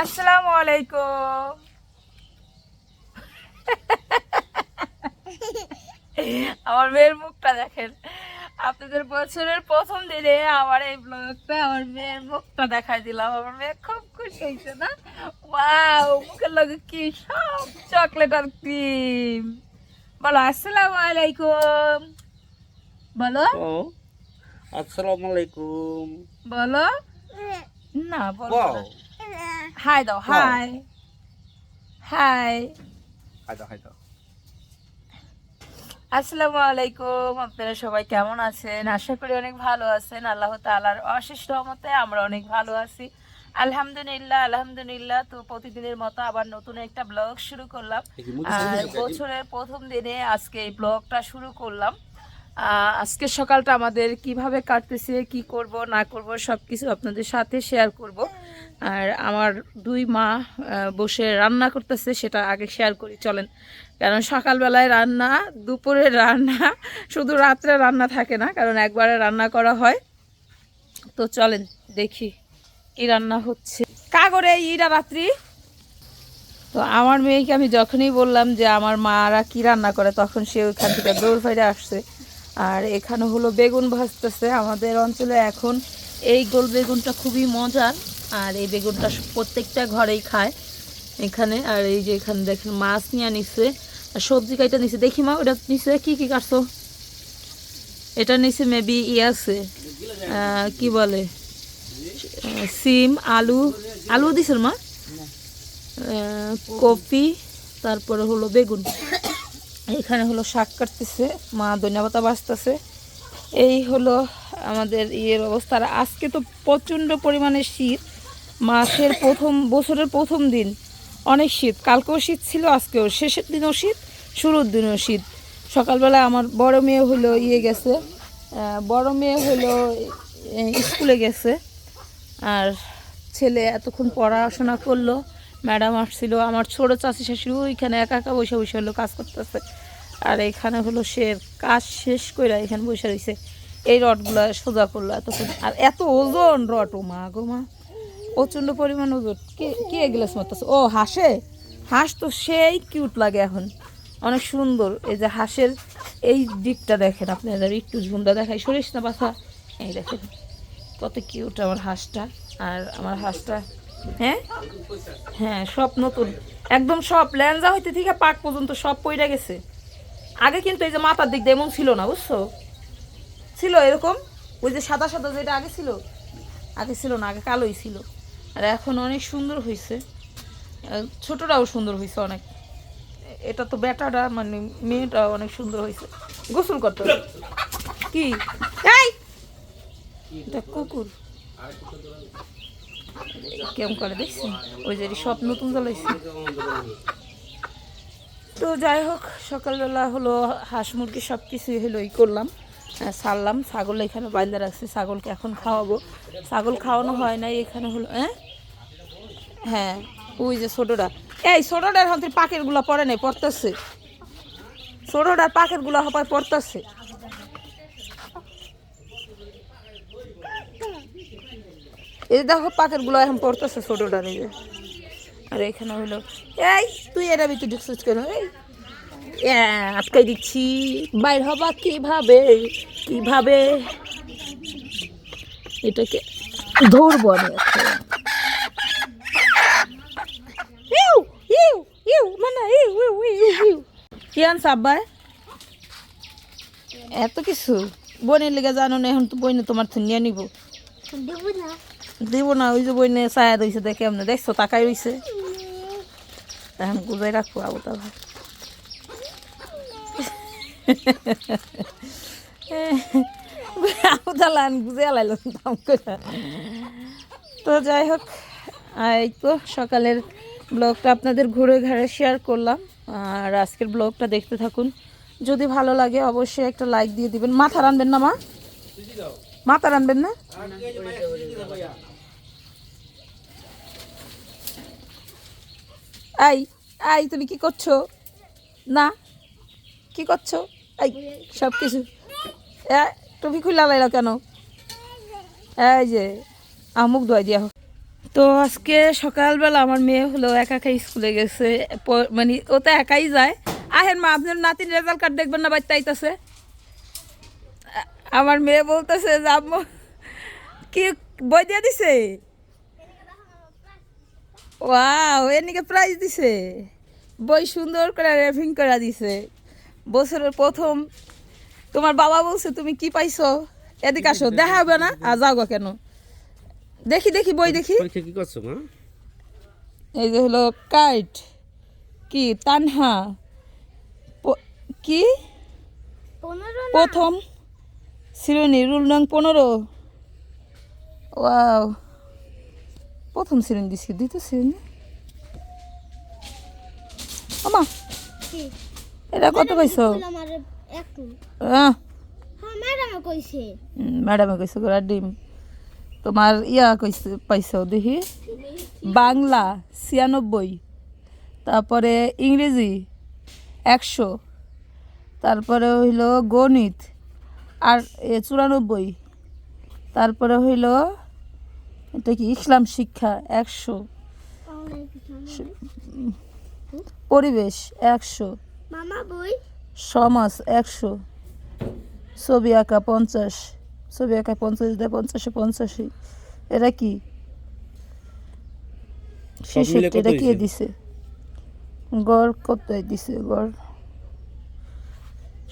আসসালামু আলাইকুম। আমার মেয়ের মুখটা দেখেন। আপনাদের বছরের প্রথম দিনে আমার এই ব্লগটা আমার মেয়ের মুখটা দেখাই দিলাম। আমার মেয়ে খুব খুশি হয়েছে না? ওয়াও মুখের লগে কি সব চকলেট আর ক্রিম বলো আসসালামু আলাইকুম। বলো। আসসালামু আলাইকুম। বলো। না বলো ওয়াও হাই দাও হাই হাই হাইদা হাইদা আসসালামু আলাইকুম আপনারা সবাই কেমন আছেন? আশা করি অনেক ভালো আছেন। আল্লাহ তাআলার অশেষ রহমতে আমরা অনেক ভালো আছি। আলহামদুলিল্লাহ আলহামদুলিল্লাহ। তো প্রতিদিনের মতো আবার নতুন একটা ব্লগ শুরু করলাম। আর বছরের প্রথম দিনে আজকে এই ব্লগটা শুরু করলাম। আজকে সকালটা আমাদের কীভাবে কাটতেছে কি করব না করব সব কিছু আপনাদের সাথে শেয়ার করব। আর আমার দুই মা বসে রান্না করতেছে সেটা আগে শেয়ার করি চলেন। কারণ সকালবেলায় রান্না দুপুরে রান্না শুধু রাত্রে রান্না থাকে না কারণ একবারে রান্না করা হয়। তো চলেন দেখি কি রান্না হচ্ছে। কাগরে ইরা রাত্রি তো আমার মেয়েকে আমি যখনই বললাম যে আমার মারা কি রান্না করে তখন সে ওইখান থেকে দৌড় ফেরে আসছে। আর এখানে হলো বেগুন ভাজতেছে। আমাদের অঞ্চলে এখন এই গোল বেগুনটা খুবই মজার। আর এই বেগুনটা প্রত্যেকটা ঘরেই খায় এখানে। আর এই যে এখানে দেখেন, মাছ নিয়ে নিচ্ছে আর সবজি কাইটা নিচ্ছে দেখি মা, ওটা নিচ্ছে কি কি কাটছো? এটা নিচে মেবি ই আছে কি বলে? সিম, আলু। আলু দিছিল মা? কপি, তারপরে হলো বেগুন। এখানে হলো শাক কাটতেছে, মা ধনিয়া পাতা বাঁচতেছে। এই হলো আমাদের ইয়ের অবস্থা। আর আজকে তো প্রচণ্ড পরিমাণে শীত, মাসের প্রথম, বছরের প্রথম দিন। অনেক শীত। কালকেও শীত ছিল, আজকেও। শেষের দিনও শীত, শুরুর দিনও শীত। সকালবেলা আমার বড় মেয়ে হলো ইয়ে গেছে বড় মেয়ে হলো স্কুলে গেছে। আর ছেলে এতক্ষণ পড়াশোনা করল। ম্যাডাম আসছিল, আমার ছোট চাষি শাশুড়ি ওইখানে একা একা বসে বসে হলো কাজ করতেছে। আর এখানে হলো সে কাজ শেষ করে এখানে বসে রয়েছে এই রডগুলো সোজা করল এতক্ষণ। আর এত ওজন রড, ও মা গো মা। প্রচণ্ড পরিমাণ ওজন। কে কে এগুলাস মারতেছে? ও, হাসে? হাঁস তো সেই কিউট লাগে এখন। অনেক সুন্দর। এই যে হাঁসের এই দিকটা দেখেন আপনারা একটু ঝুমটা দেখাই। সরিস না বাসা এই দেখেন, কত কিউট আমার হাঁসটা। আর আমার হাঁসটা হ্যাঁ? হ্যাঁ সব নতুন। একদম সব ল্যাঞ্জা হইতে থেকে পাক পর্যন্ত সব পইরা গেছে। আগে কিন্তু এই যে মাথার দিক দিয়ে এমন ছিল না বুঝছ? ছিল এরকম ওই যে সাদা সাদা যেটা আগে ছিল আগে ছিল না আগে কালোই ছিল। আর এখন অনেক সুন্দর হয়েছে আহ, ছোটটাও সুন্দর হয়েছে অনেক। এটা তো বেটাটা মানে মেয়েটা অনেক সুন্দর হয়েছে গোসল করতে। কি? এই! এটা কুকুর। কেমন করে দেখছেন ওই যে সব নতুন জ্বালাইছে। তো যাই হোক সকালবেলা হলো হাঁস মুরগি সব কিছুই হলো ই করলাম। আহ, ছাড়লাম ছাগল এখানে বাইন্দা রাখছি ছাগলকে এখন খাওয়াবো। ছাগল খাওয়ানো হয় নাই এখানে হলো হ্যাঁ? হ্যাঁ ওই যে ছোটোটা এই ছোটোটার হাতে পাকেরগুলা পরে নাই পড়তেছে ছোটোটার পাকেরগুলা হপায় পড়তেছে এই দেখো পাকেরগুলো এখন পড়তেছে এই যে আর এখানে হলো, এই, তুই এরা ভিতরে ঢুকছিস কেন? এই আটকাই দিচ্ছি। বাইর হবা কীভাবে? কীভাবে? এটাকে ধরবো আমি মানে। কি আনছ আব্বাই এত কিছু। বোনের লেগে জানো না, এখন তো বইনে তোমার তো নিয়ে নিব। দিব না, ওই যে বইনে ছায়া দিয়েছে দেখে এমনি দেখছ তাকাই রইছে। এখন গুজাই রাখব আবু তা আবু তালান গুজে আলাইল দাম করে তো যাই হোক এই তো সকালের ব্লগটা আপনাদের ঘুরে ঘাড়ে শেয়ার করলাম। আর আজকের ব্লগটা দেখতে থাকুন। যদি ভালো লাগে, অবশ্যই একটা লাইক দিয়ে দিবেন। মাথা রানবেন না, মা? মাথা রানবেন না? এই এই, তুমি কি করছ? না? কি করছ? এই সব কিছু টুপি খুলে লাইল কেন? এই যে, আমুক ধোয়াই দিয়া। হোক তো আজকে সকালবেলা আমার মেয়ে হলো একা একা স্কুলে গেছে। মানে ও তো একাই যায়। আহেন মা, আপনার নাতির রেজাল্ট কার্ড দেখবেন না বাচ্চা আইতাছে। আমার মেয়ে বলতেছে যে, আম্মু, কি বই দিয়ে দিছে? ওয়াও এর প্রাইজ দিছে। বই সুন্দর করে র্যাপিং করে দিছে। বছরের প্রথম তোমার বাবা বলছে তুমি কি পাইছো? এদিকে আসো দেখা হবে না আর যাও কেন? দেখি দেখি বই দেখি। কি করছ মা? এই যে হলো কাইট কি? তানহা। প- কি? পনেরো প্রথম শ্রেণি রুল নং পনেরো। ওয়াও প্রথম শ্রেণি দিছি দ্বিতীয় শ্রেণি আমা এটা কত কইছে? ম্যাডামে কইছে। গোড়া ডিম। তোমার ইয়া কইছে পাইছো দেখি? বাংলা ছিয়ানব্বই। তারপরে ইংরেজি একশো। তারপরে হইল গণিত আর এ চুরানব্বই। তারপরে হইল এটা কি ইসলাম শিক্ষা? একশো। পরিবেশ একশো। সমাজ একশো। ছবি আঁকা পঞ্চাশ। ছবি আঁকা পঞ্চাশ দেয় পঞ্চাশে পঞ্চাশি এটা কি? ছেষট্টি এটা কি দিছে? গড় কত দিছে গড়?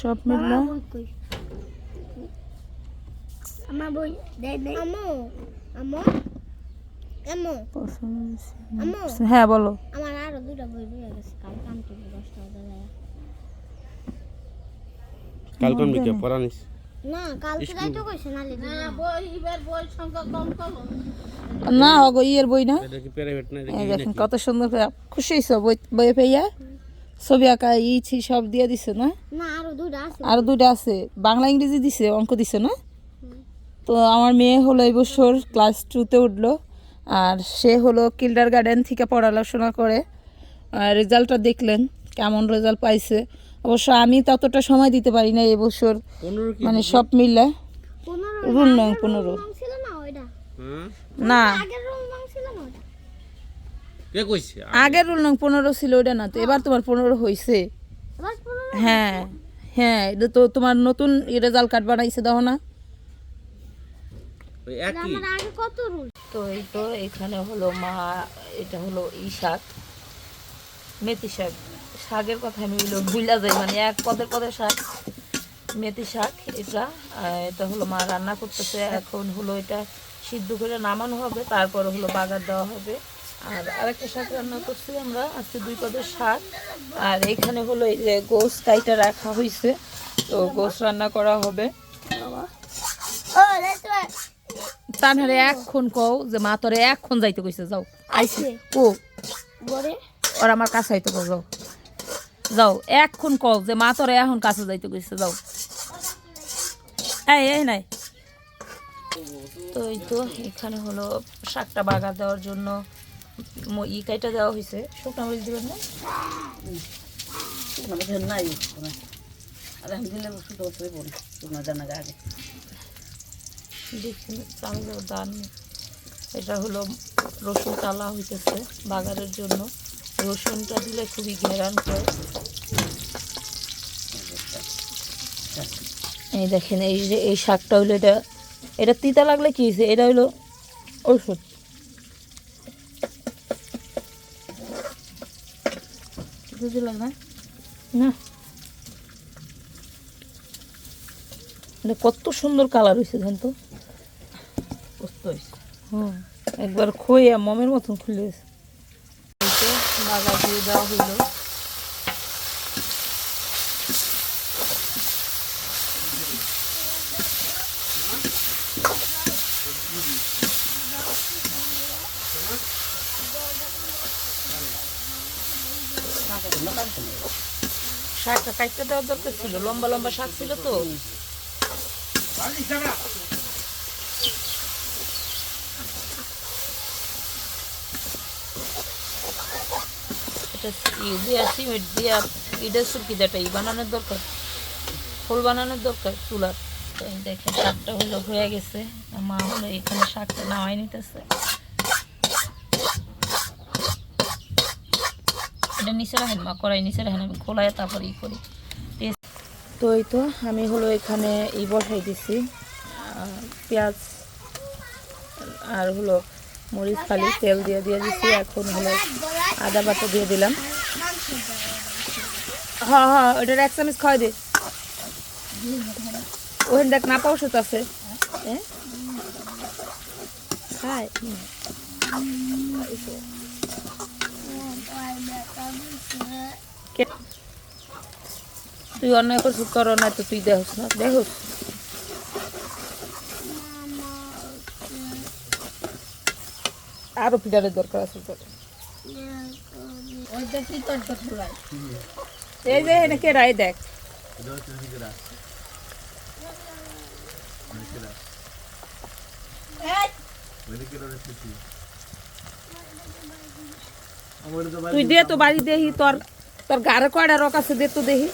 সব মিললে আমার বই দেই হ্যাঁ বলো। আমার আরও দুটো বই রয়ে গেছে কাল কাল কোন বিকে পড়ানিস? না কাল তো যাইতো কইছে নালে না বই এবার বই সংখ্যা কম কম না হগো ইয়ের বই না। এটা কি প্রাইভেট না দেখেন কত সুন্দর করে খুশি হয়েছ বই বইয়ে পেয়ে ছবি আঁকা ইছি সব দিয়ে দিছে না? না আরও দুটো আছে। আর দুটো আছে। বাংলা ইংরেজি দিছে অঙ্ক দিছে না? তো আমার মেয়ে হলো এই বছর ক্লাস টুতে উঠল আর সে হলো কিল্ডার গার্ডেন থেকে পড়াশোনা করে। রেজাল্টটা দেখলেন কেমন রেজাল্ট পাইছে। অবশ্য আমি ততটা সময় দিতে পারি না এবছর মানে সব মিলে। পনেরো রুল নং পনেরো। না আগের রুল নং পনেরো ছিল ওটা না তো। এবার তোমার পনেরো হয়েছে হ্যাঁ হ্যাঁ এটা তো তোমার নতুন রেজাল্ট কার্ড বানাইছে দাও না। ওই একই। আগে কত রুল? তো এই তো এখানে হলো মা এটা হলো ই শাক মেথি শাক। শাকের কথা আমি হলো ভুলা যাই মানে এক পদের পদের শাক মেথি শাক এটা আর এটা হলো মা রান্না করতেছে। এখন হলো এটা সিদ্ধ করে নামানো হবে তারপর হলো বাগার দেওয়া হবে। আর আরেকটা শাক রান্না করছি আমরা আজকে দুই পদের শাক। আর এখানে হলো এই যে গোস কাইটা রাখা হয়েছে তো গোস রান্না করা হবে। তানহারে এক্ষণ কও যে মা তোরে এক্ষণ যাইতে কইছে যাও। আইছে? ও। গরে ওর আমার কাছে আইতে কও যাও। যাও এক্ষণ কও যে মা তোরে এখন কাছে যাইতে কইছে যাও। এই এই নাই। তো এই তো এখানে হলো শাকটা বাগা দেওয়ার জন্য ই কাইটা দেওয়া হয়েছে শুকনো মরিচ দিবেন না? নাই আলহামদুলিল্লাহ ওষুধ ওপরে পড়ি তোমার জানা আগে। দেখছি চাল দান এটা হলো রসুন টালা হইতেছে বাগারের জন্য। রসুনটা দিলে খুবই ঘেরান করে এই দেখেন এই যে এই শাকটা হলো এটা। এটা তিতা লাগলে কি হয়েছে? এটা হলো ওষুধ বুঝতে লাগবে না? কত সুন্দর কালার হয়েছে জান তো হুম, একবার খইয়া মমের মতন খুলে বাগা দিয়ে দেওয়া হইল। শাকটা কাটতে দেওয়ার দরকার ছিল, লম্বা লম্বা শাক ছিল তো। এটা আসি মিট দিয়া ইডের সুরকিদাটা বানানোর দরকার। ফুল বানানোর দরকার, চুলার। তো এই দেখেন, শাকটা হলো হয়ে গেছে। মা হলো এখানে শাকটা নামাই নিতেছে। এটা নিচে রাখেন, মা কড়াই নিচে রাখেন, আমি খোলায় তারপর ই করি। তো এই তো, আমি হলো এখানে ই বসাই দিছি। পেঁয়াজ, আর হলো মরিচ খালি তেল দিয়ে দিয়ে দিছি, এখন হলো আদা বাটা দিয়ে দিলাম। হ্যাঁ হ্যাঁ ওটার এক চামচ খাওয়াই দে। ওখানে দেখ না পাওসত আছে। হ্যাঁ তুই অন্যায় করছিস করো না তো তুই দেখোস না, দেখোস। আরও পিটারের দরকার আছে তোর। এই যে এনে কে রায় দেখ। তুই দে তো বাড়ি দেহি তোর তোর গাড়ে কয়টা রক আছে দে তো দেহি।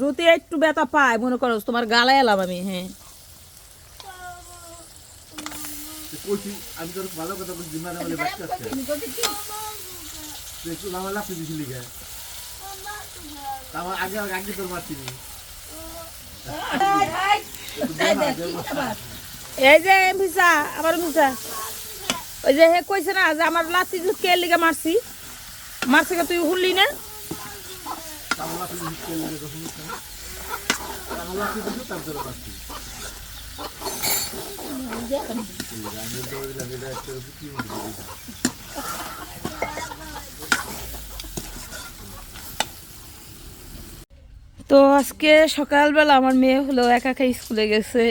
যদি একটু ব্যথা পায়, মনে করো, তোমার গালায় এলাম আমি হ্যাঁ। আমি তোর ভালো কথা বলছি ব্যস্ত আছে তুই একটু লামা লাফি দিছিলি গে আমার আগে আগে তোর মারছিনি এই যে ভিসা আমার ভিসা ওই যে হে কইছে না যে আমার লাতি কে লিগে মারছি? মারছে তুই হুললি না? তো আজকে সকালবেলা আমার মেয়ে হলো একা একা স্কুলে গেছে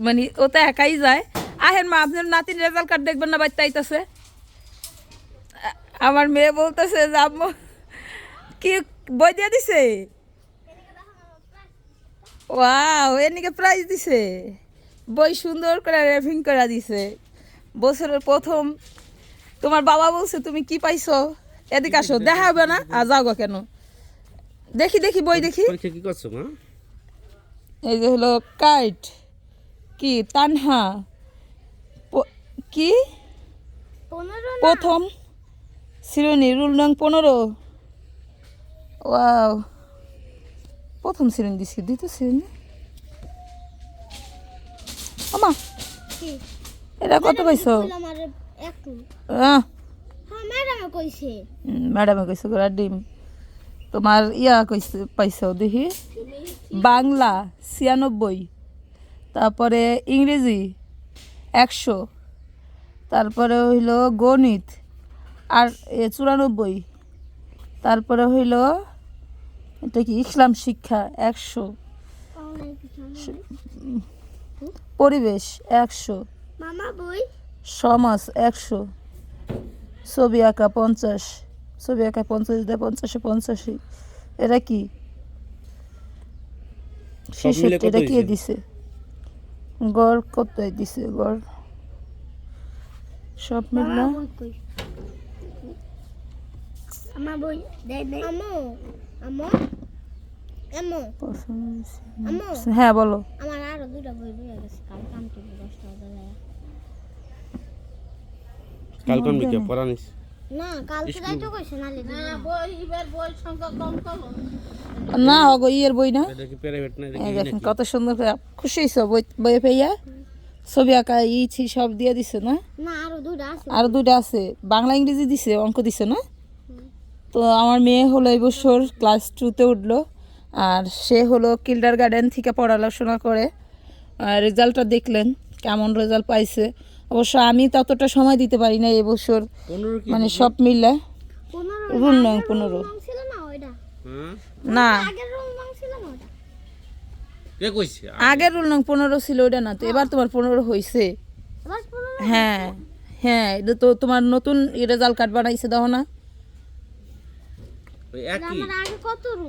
মানে ও তো একাই যায় আহেন মা আপনার নাতির রেজাল্ট কার্ড দেখবেন না বাচ্চা আইতাছে। আমার মেয়ে বলতেছে যে আম্মু কি বই দিয়ে দিছে? ওয়াও এদিকে প্রাইজ দিছে। বই সুন্দর করে র্যাপিং করে দিছে। বছরের প্রথম তোমার বাবা বলছে তুমি কি পাইছো? এদিকে আসো দেখা হবে না আর যাও গো কেন? দেখি দেখি বই দেখি। কি করছ মা? এই যে হলো কাইট কি তানহা। কি? প্রথম শ্রেণি রুল নং পনেরো। ওয়াও। প্রথম শ্রেণি দিছি দ্বিতীয় শ্রেণি? আমা এটা কত পাইছো হ্যাঁ ম্যাডামে কইছে। গোড়া ডিম। তোমার ইয়া কইছে পাইছো দেখি? বাংলা ছিয়ানব্বই তারপরে ইংরেজি একশো তারপরে হইল গণিত আর এ চুরানব্বই। তারপরে হইল এটা কি? ইসলাম শিক্ষা একশো। পরিবেশ একশো। মামা সমাজ একশো। ছবি আঁকা পঞ্চাশ। ছবি আঁকা পঞ্চাশ দেয় পঞ্চাশে পঞ্চাশি এটা কি? মিলে এটা কি দিছে? গড় কত দিছে? গড় সব মিললা। বই আমার বই আমো আমো আমো আমো হ্যাঁ বলো। আমার আরও দুটা বই রয়ে গেছে কাল কাম করব দশটা বেলায় কাল কোন বিকে পড়া নিস? না কাল তো কইছে নালে না বই এবার বই সংখ্যা কম করো। না হগো ইয়ের বই না। এটা কি প্রাইভেট না এই দেখেন কত সুন্দর খুশি হয়েছো বই বই পেয়ে ছবি আঁকা ই সব দিয়ে দিছে না? না আরও দুটা আছে। আর দুইটা আছে। বাংলা ইংরেজি দিছে অঙ্ক দিছে না? তো আমার মেয়ে হলো এই বছর ক্লাস টুতে উঠল আর সে হলো কিল্ডার গার্ডেন থেকে পড়াশোনা করে। রেজাল্টটা দেখলেন কেমন রেজাল্ট পাইছে। অবশ্য আমি ততটা সময় দিতে পারি না এবছর মানে সব মিললে পনেরো রুল নং পনেরো। না কে কইছে? আগের রোল নং পনেরো ছিল ওইটা না তো এবার তোমার পনেরো হয়েছে হ্যাঁ হ্যাঁ এটা তো তোমার নতুন রেজাল্ট কার্ড বানাইছে দাও না। ওই একই। কত রুল?